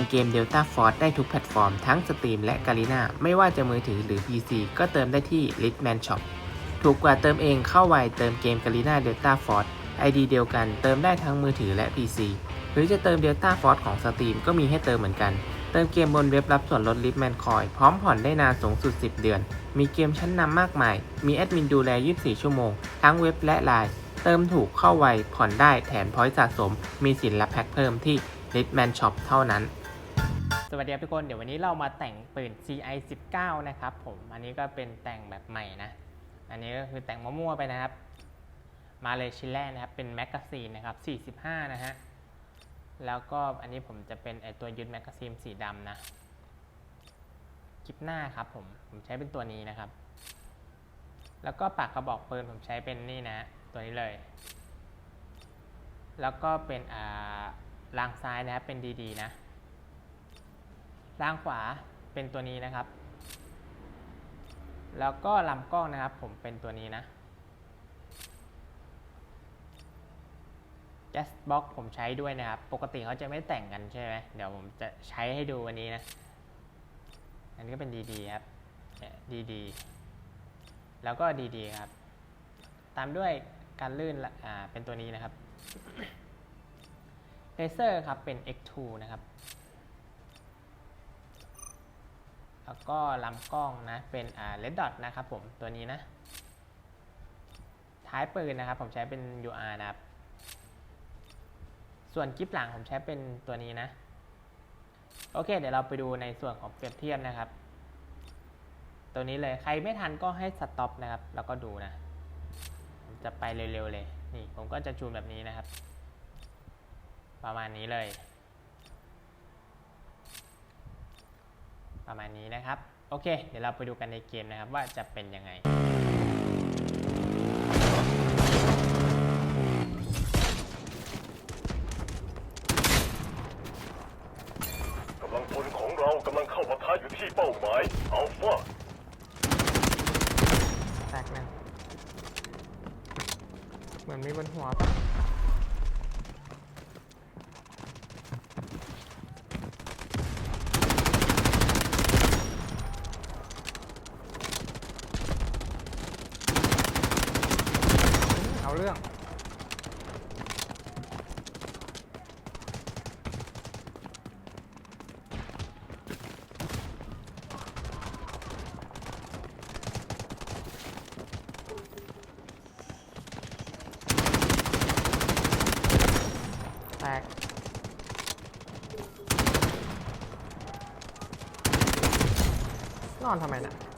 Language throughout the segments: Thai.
มเกม Delta Force ได้ทุกแพลตฟอร์มทั้งสตรีมและกาลินาไม่ว่าจะมือถือหรือ PC ก็เติมได้ที่ Litman Shop ถูกกว่าเติมเองเข้าไวเติมเกมกาลินา Delta Force ID เดียวกันเติมได้ทั้งมือถือและ PC หรือจะเติม Delta Force ของสตรีมก็มีให้เติมเหมือนกัน เติมเกมบนเว็บรับส่วนลด Litman Coin พร้อมผ่อนได้นานสูงสุด 10 เดือน มีเกมชั้นนำมากมาย มีแอดมินดูแล 24 ชั่วโมง ทั้งเว็บและไลน์เติมถูกเข้าไวผ่อนได้แถมพอยต์สะสม มีสินและแพ็คเพิ่มที่ Litman Shop เท่านั้น สวัสดีครับทุกคน เดี๋ยววันนี้เรามาแต่งปืน CI 19นะครับผม อันนี้ก็เป็นแต่งแบบใหม่นะ อันนี้ก็คือแต่งมั่วๆไปนะครับ มาเลยชิ้นแรกนะครับ เป็นแมกกาซีนนะครับ 45 นะฮะ แล้วก็อันนี้ผมจะเป็นไอตัวยึดแมกกาซีนสีดำนะ คลิปหน้าครับผม ผมใช้เป็นตัวนี้นะครับ แล้วก็ปากกระบอกปืนผมใช้เป็นนี่นะ ตัวนี้เลย แล้วก็เป็นอ่ารางซ้ายนะครับ เป็นดีๆนะ รางขวาเป็นตัวนี้นะครับ แล้วก็ลำกล้องนะครับ ผมเป็นตัวนี้นะแ a สบ็อกผมใช้ด้วยนะครับ ปกติเขาจะไม่แต่งกันใช่ไหมเดี๋ยวผมจะใช้ให้ดูวันนี้นะ อันนี้ก็เป็นดีๆครับดีๆ แล้วก็ดีๆครับ ตามด้วยการลื่นอ่าเป็นตัวนี้นะครับเลเซอร์ครับเป็น X2 นะครับ แล้วก็ลำกล้องนะเป็นอ่า Red Dot นะครับผมตัวนี้นะ ท้ายปืนนะครับผมใช้เป็น UR นะครับ ส่วนกิฟหลังผมใช้เป็นตัวนี้นะ โอเค เดี๋ยวเราไปดูในส่วนของเปรียบเทียบนะครับ ตัวนี้เลยใครไม่ทันก็ให้สต็อปนะครับ แล้วก็ดูนะผมจะไปเร็วๆเลย นี่ผมก็จะจูนแบบนี้นะครับ ประมาณนี้เลย ประมาณนี้นะครับ โอเค เดี๋ยวเราไปดูกันในเกมนะครับว่าจะเป็นยังไงกำลังพลของเรากำลังเข้าปะทะอยู่ที่เป้าหมายอัลฟาแตกหนึ่งเหมือนมีบนหัวเอา เรื่องแตกนอนทำไมน่ะ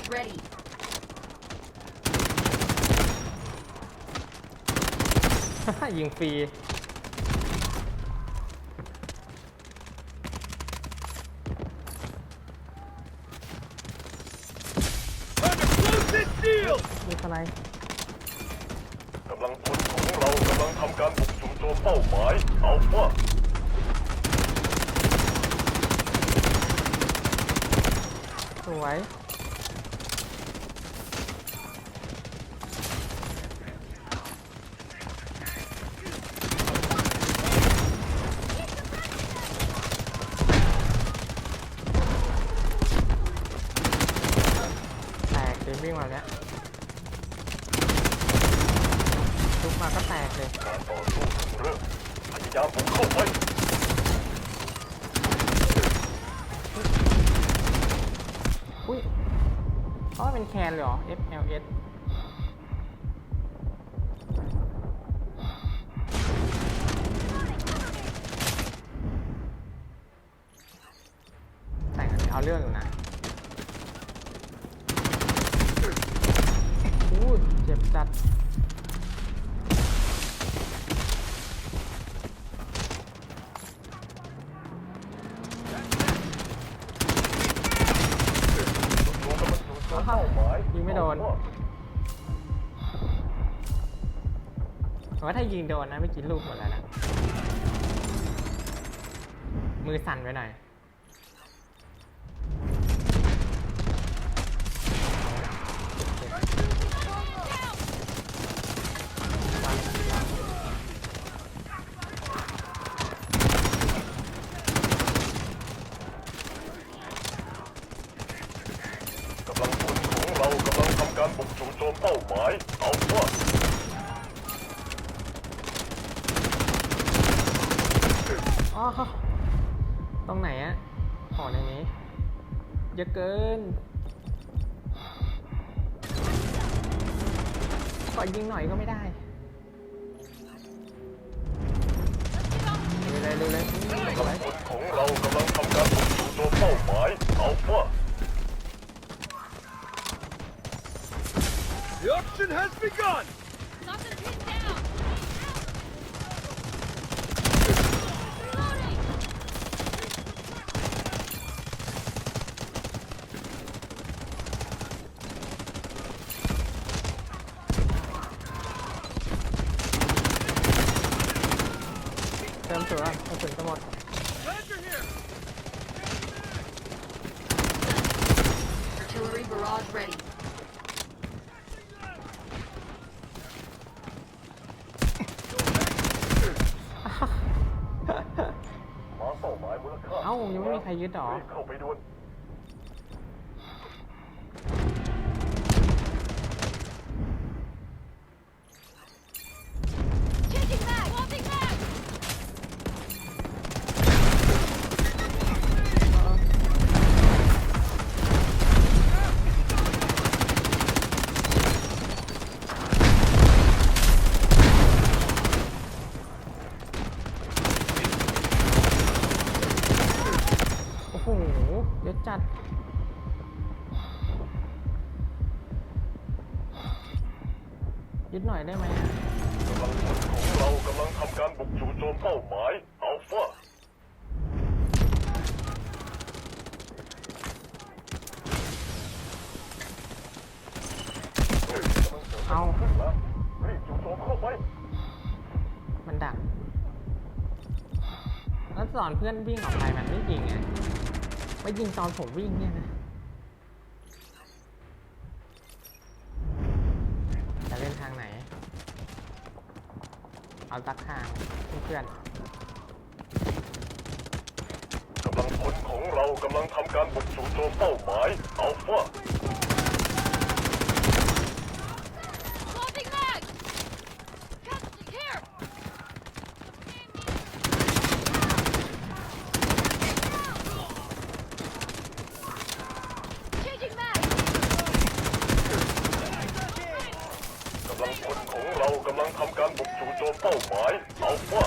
Smoke barrage ready. ยิงฟรีมีอะไรกำลังพลของเรากำลังทำการบุกสู่ตัวเป้าหมายอัลฟาสวย แตกเดินวิ่งมาแล้วลุกมาก็แตกเลย การต่อสู้เริ่มพยายามบุกเข้าไป อุ้ย อ๋อเป็นแคนเลยเหรอ FLS ยยิงไม่โดนแต่ว่าถ้ายิงโดนนะไม่กินลูกหมดแล้วนะ มือสั่นไปหน่อย บุกจู่โจมเป้าหมาย เอาว่าอ๋อตรงไหนอะขอในนี้เยอะเกิน ขอยิงหน่อยก็ไม่ได้เลยเลยเลยเลยกำลังพลของเรากำลังทำการบุกจู่โจมเป้าหมาย เอาว่า The auction has begun! Knock them pinned down. ใครยึดหรอ รีบเข้าไปด่วน จัด ยึดหน่อยได้ไหมอะกำลังพลของเรากำลังทำการบุกจู่โจมเป้าหมายอัลฟาเอาขึ้นแล้วรีบจู่โจมเข้าไปมันดักแล้วสอนเพื่อนวิ่งออกไปมันไม่ยิงอะ ไม่ยิงตอนผมวิ่งเนี่ยนะจะเล่นทางไหน เอาตักทางเพื่อนกำลังพลของเรากำลังทำการบุกจู่โจมเป้าหมายอัลฟา Swapping mag. Here. Changing mag. กำลังพลของเรากำลังทำการบุกจู่โจมเป้าหมายอัลฟา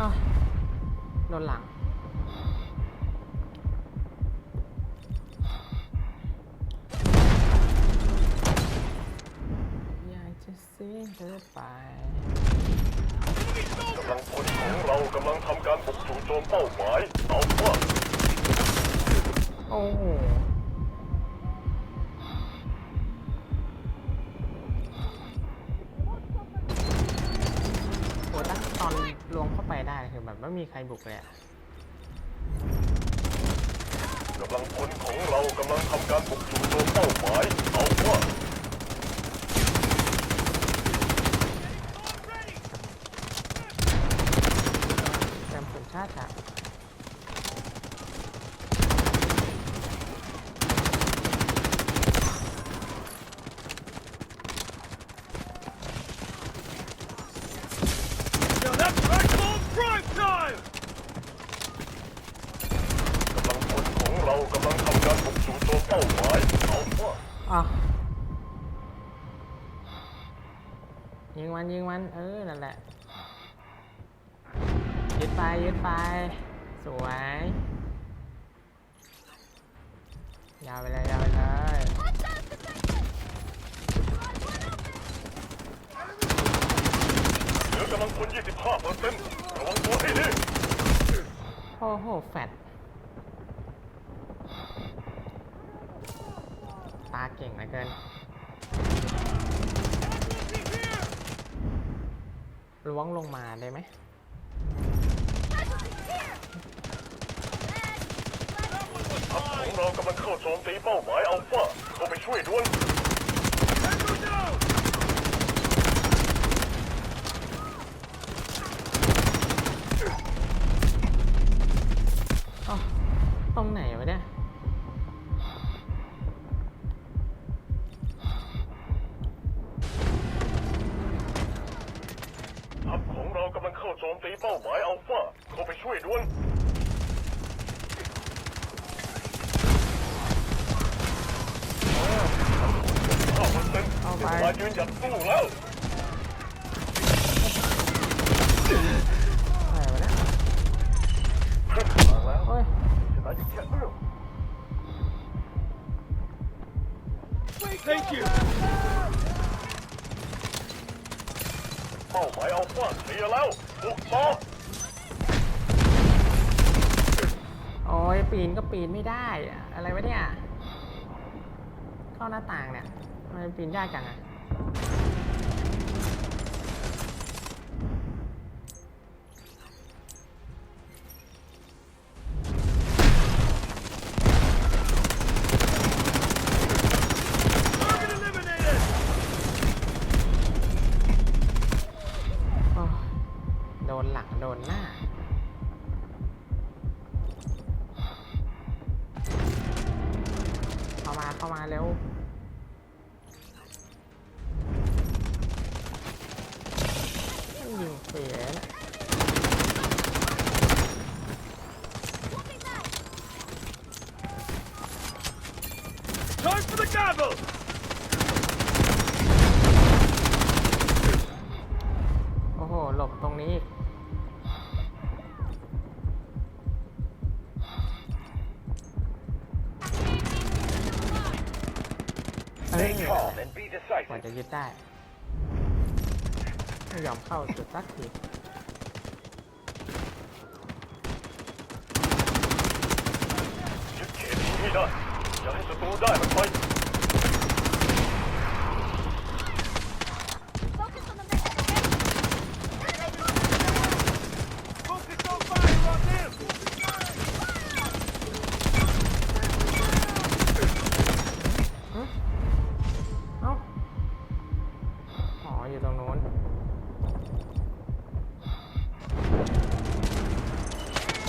อ้าวโดนหลัง อยากจะเสียเธอไปกำลังพลของเรากำลังทำการบุกจู่โจมเป้าหมายเอัลฟาโอ้โหโหตั้งตอนลวงเข้าไปได้คือแบบไม่มีใครบุกเลยอะกำลังพลของเรากำลังทำการบุกจู่โจมเป้าหมายเอาจำสุนชา ติอะ Now that's actual prime time! กำลังพลของเรากำลังทำการบุกจู่โจมเป้าหมายอัลฟา อะยิงมันยิงมัน เออ นั่นแหละ ยึดไปยึดไป สวย ยาวไปเลยยาวไปเลยเหลือกำลังพล25เปอร์เซ็นต์ระวังตัวให้ดีโอ้โหแฟดตาเก่งเหลือเกินล้วงลงมาได้ไหม ทัพของ เรากำลังเข้าโจมตีเป้าหมายอัลฟาเข้าไปช่วยด่วน Tango down! อ้าวตรงไหนวะเนี่ย ทัพของเรากำลังเข้าโจมตีเป้าหมายอัลฟาเข้าไปช่วยด่วนเข้าเปอร์เซ็นต์ เอาไป มา ยืนหยัดสู้แล้วอะไรวะเนี่ยมาแล้วโอ้ยชนะอีกแค่เรื่อง Thank you. เป้าหมายอัลฟาเคลียร์แล้วบุกต่อโอ้ยปีนก็ปีนไม่ได้อะอะไรวะเนี่ยเข้าหน้าต่างเนี่ยทำไมปีนยากจังอะ โดนหลังโดนหน้า เข้ามาเข้ามาเร็ว ยิงเสียนะ Swapping back. Time for the gavel. โอ้โห หลบตรงนี้อีกเฮ้ย Stay calm and be กว่า decisive. จะยึดได้ ไม่ยอมเข้าจุดสักทียึดเขตนี้ให้ได้ อย่าให้ศัตรูได้มันไป Focus on the mission, okay? Focus on fire on them. เอ้าอ๋ออยู่ตรงนู้น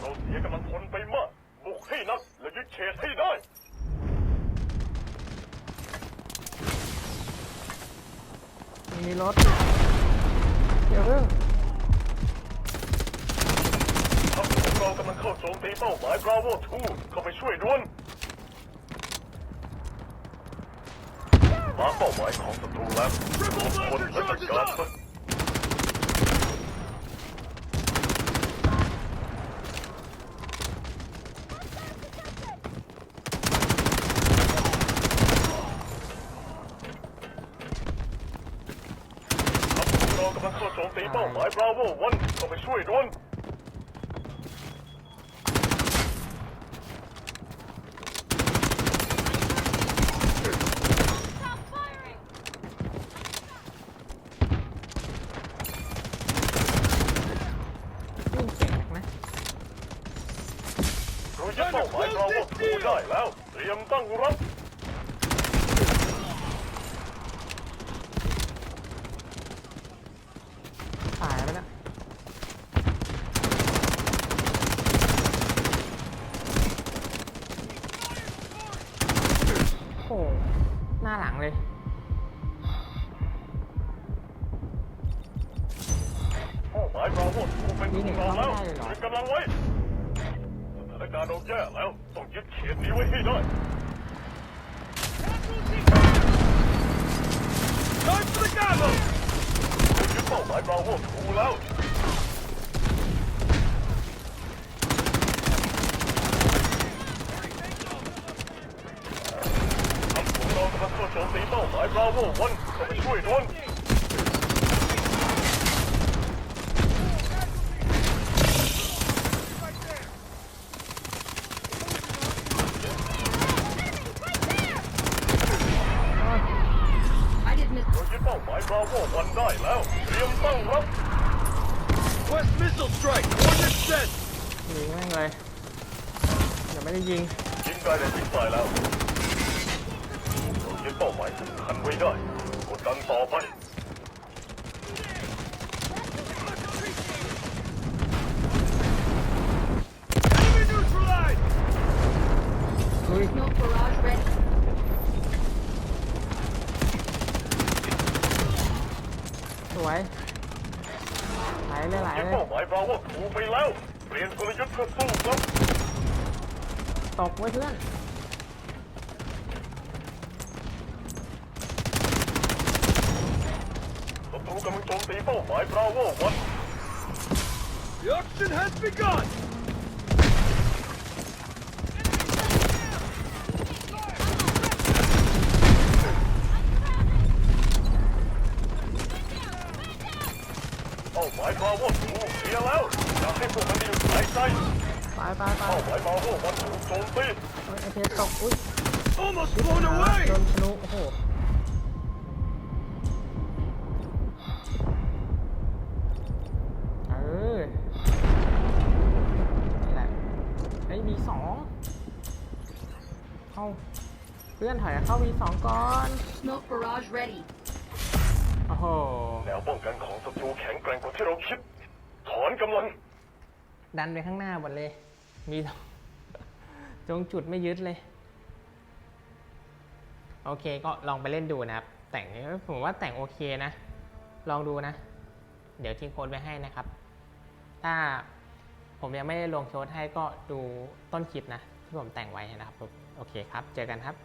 เราเสียกำลังพลไปมาก บุกให้นัก และยึดเขตให้ได้ มีรถเดี๋ยวเรื่องทัพของเรากำลังเข้าโจมตีเป้าหมายบราโว2เข้าไปช่วยด่วนมาเป้าหมายของศัตรูแล้วรวมคนและจัดการซะทัพของเรากำลังเข้าโจมตีเป้าหมาย บราโว1เข้าไปช่วยด่วน Stop firing. วิ่งเก่งนักนะเรายึดเป้าหมายบราโว2ได้แล้ว เตรียมตั้งรับ ตายไปแล้วโอ้โหหน้าหลังเลย เป้าหมายบราโวถูกเป็นนี่ของหนึ่งเราแล้วเข้าไม่ได้เลยเหรอยึดกำลังไว้สถานการณ์เราแย่แล้ว ต้องยึดเขตนี้ไว้ให้ได้ Time for the gavel. เรายึดเป้าหมายบราโวถูกแล้วทัพของเรากำลังเข้าโจมตีเป้าหมายบราโววันเข้าไปช่วยด่วน I did miss. เรายึดเป้าหมายบราโววันได้แล้ว เตรียมตั้งรับ Quest missile strike. Coordinates set. ยิงแม่งเลยเดี๋ยวไม่ได้ยิง ยิงได้ในทิ้งฝ่ายแล้วเรายึดเป้าหมายสำคัญไว้ได้ กดดันต่อไป Enemy neutralized. Smoke barrage ready. สวยไหลเลยไหลยึดเลยเป้าหมายบราโวถูกไปแล้ว เปลี่ยนกลยุทธ์เพื่อสู้ครับตกไว้เพื่อนศัตรูกำลังโจมตีเป้าหมายบราโววัน The auction has begun! เข้า เพื่อนถอยเข้าวีสองก่อน Smoke barrage ready. โอ้โห แนวป้องกันของศัตรูแข็งแกร่งกว่าที่เราคิด ถอนกำลัง ดันไปข้างหน้าหมดเลย มีจงจุดไม่ยึดเลย โอเคก็ลองไปเล่นดูนะครับ แต่งผมว่าแต่งโอเคนะ ลองดูนะ เดี๋ยวทิ้งโค้ดไว้ให้นะครับ ถ้าผมยังไม่ได้ลงโค้ดให้ก็ดูต้นคลิปนะ ที่ผมแต่งไว้นะครับ โอเคครับ เจอกันครับ